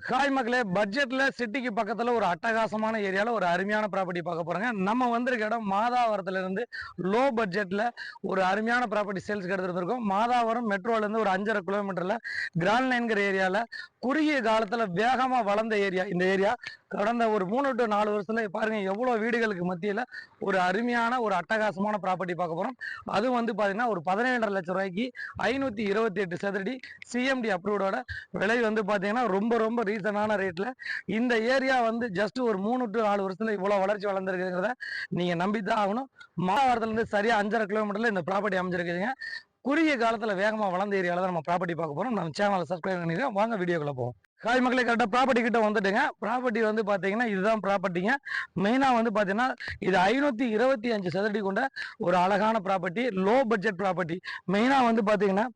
Hi மக்களே பட்ஜெட்ல சிட்டிக்கு பக்கத்துல ஒரு அட்டகாசமான ஏரியால ஒரு அருமையான ப்ராப்பர்ட்டி பார்க்க போறாங்க. நம்ம வந்திருக்க இடம் மாதாவரத்துல இருந்து லோ பட்ஜெட்ல ஒரு அருமையான ப்ராப்பர்ட்டி சேல்ஸ்க்கு எடுத்துட்டு இருக்கோம் மாதாவரம் மெட்ரோல இருந்து ஒரு அஞ்சரை கிலோமீட்டர்ல கிராண்ட் லைன்கிற ஏரியால குறுகிய காலத்துல வேகமா வளர்ந்த ஏரியா இந்த ஏரியா. கடந்த ஒரு மூணு டு நாலு வருஷத்துல பாருங்க எவ்வளவு வீடுகளுக்கு மத்தியில ஒரு அருமையான ஒரு அட்டகாசமான ப்ராப்பர்ட்டி பார்க்க போறோம். அது வந்து பாத்தீங்கன்னா ஒரு பதினேழரை லட்சம் ரூபாய்க்கு ஐநூத்தி இருபத்தி எட்டு சதுரடி சிஎம்டி அப்ரூவோட விலை வந்து பாத்தீங்கன்னா ரொம்ப ரொம்ப ரீசனான ரேட்டில் இந்த ஏரியா வந்து ஜஸ்ட் ஒரு மூணு டு நாலு வருஷத்துல இவ்வளோ வளர்ச்சி வளர்ந்துருக்குங்கிறத நம்பி தான் ஆகணும். மாவட்டத்துலேருந்து சரியாக சரியா அஞ்சரை கிலோமீட்டர்ல இந்த ப்ராப்பர்ட்டி அமைஞ்சிருக்குதுங்க. குறுகிய காலத்தில் வேகமாக வளர்ந்த ஏரியாவில் தான் நம்ம ப்ராப்பர்ட்டி பார்க்க போகிறோம் நம்ம சேனலை சப்ஸ்கிரைப் பண்ணிடுங்க வாங்க வீடியோக்குள்ளே போவோம். ஹாய் மக்களே கரெக்டாக ப்ராப்பர்ட்டி கிட்ட வந்துட்டுங்க. ப்ராப்பர்ட்டி வந்து பார்த்தீங்கன்னா இதுதான் ப்ராப்பர்ட்டிங்க மெயினாக வந்து பார்த்தீங்கன்னா இது ஐநூற்றி இருபத்தி அஞ்சு சதுரடி கொண்ட ஒரு அழகான ப்ராப்பர்ட்டி லோ பட்ஜெட் ப்ராப்பர்ட்டி மெயினாக வந்து பார்த்தீங்கன்னா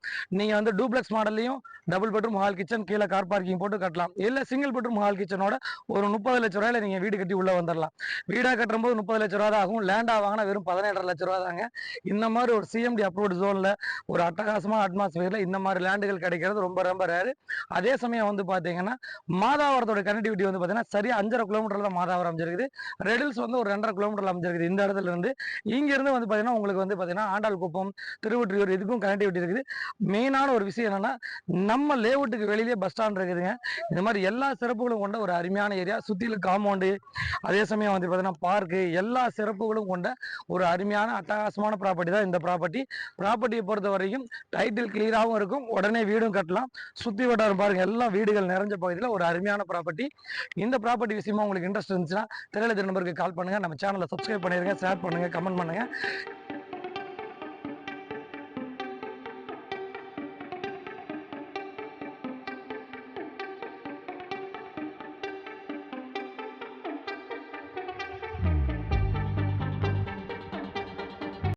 நீங்கள் வந்து டூப்ளெக்ஸ் மாடல்லையும் டபுள் பெட்ரூம் ஹால் கிச்சன் கீழே கார் பார்க்கிங் போட்டு கட்டலாம். இல்லை சிங்கிள் பெட்ரூம் ஹால் கிச்சனோட ஒரு முப்பது லட்ச ரூபாயில நீங்கள் வீடு கட்டி உள்ளே வந்துடலாம் வீடாக கட்டும்போது முப்பது லட்ச ரூபா தான் ஆகும். லேண்டாக வாங்கினா வெறும் பதினேழரை லட்ச ரூபா தாங்க. இந்த மாதிரி ஒரு சிஎம்டி அப்ரூவ்டு ஜோனில் ஒரு அட்டகாசமான அட்மாஸ்பியரில் இந்த மாதிரி லேண்டுகள் கிடைக்கிறது ரொம்ப ரொம்ப ரேரு அதே சமயம் வந்து பார்த்தீங்கன்னா மாதாவரத்தோட கனெக்டிவிட்டி வந்து பார்த்தீங்கன்னா சரியாக அஞ்சரை கிலோமீட்டரில் தான் மாதாவரம் அமைஞ்சிருக்குது. ரெடில்ஸ் வந்து ஒரு ரெண்டரை கிலோமீட்டரில் அமைஞ்சிருக்குது. இந்த இடத்துல இருந்து இங்கேருந்து வந்து பார்த்தீங்கன்னா உங்களுக்கு வந்து பார்த்தீங்கன்னா ஆண்டாள் குப்பம் திருவொற்றியூர் இதுக்கும் கனெக்டிவிட்டி இருக்குது. மெயினான ஒரு விஷயம் என்னன்னா நம்ம லேவுட்டுக்கு வெளியிலே பஸ் ஸ்டாண்ட் இருக்குதுங்க. இந்த மாதிரி எல்லா சிறப்புகளும் கொண்ட ஒரு அருமையான ஏரியா சுற்றிலும் காம்பவுண்டு அதே சமயம் வந்து பார்த்தீங்கன்னா பார்க்கு எல்லா சிறப்புகளும் கொண்ட ஒரு அருமையான அட்டகாசமான ப்ராப்பர்ட்டி தான் இந்த ப்ராப்பர்ட்டி ப்ராப்பர்ட்டியை பொறுத்த வரைக்கும் டைட்டில் கிளியராகவும் இருக்கும். உடனே வீடும் கட்டலாம். சுற்றி வட்டாரம் பாருங்க எல்லா வீடுகள் நிறைஞ்ச பகுதியில் ஒரு அருமையான ப்ராப்பர்ட்டி இந்த ப்ராப்பர்ட்டி விஷயமா உங்களுக்கு இன்ட்ரெஸ்ட் இருந்துச்சுன்னா திரையில நம்பருக்கு கால் பண்ணுங்க. நம்ம சேனலை சப்ஸ்கிரைப் பண்ணிடுங்க ஷேர் பண்ணுங்க கமெண்ட் பண்ணுங்க.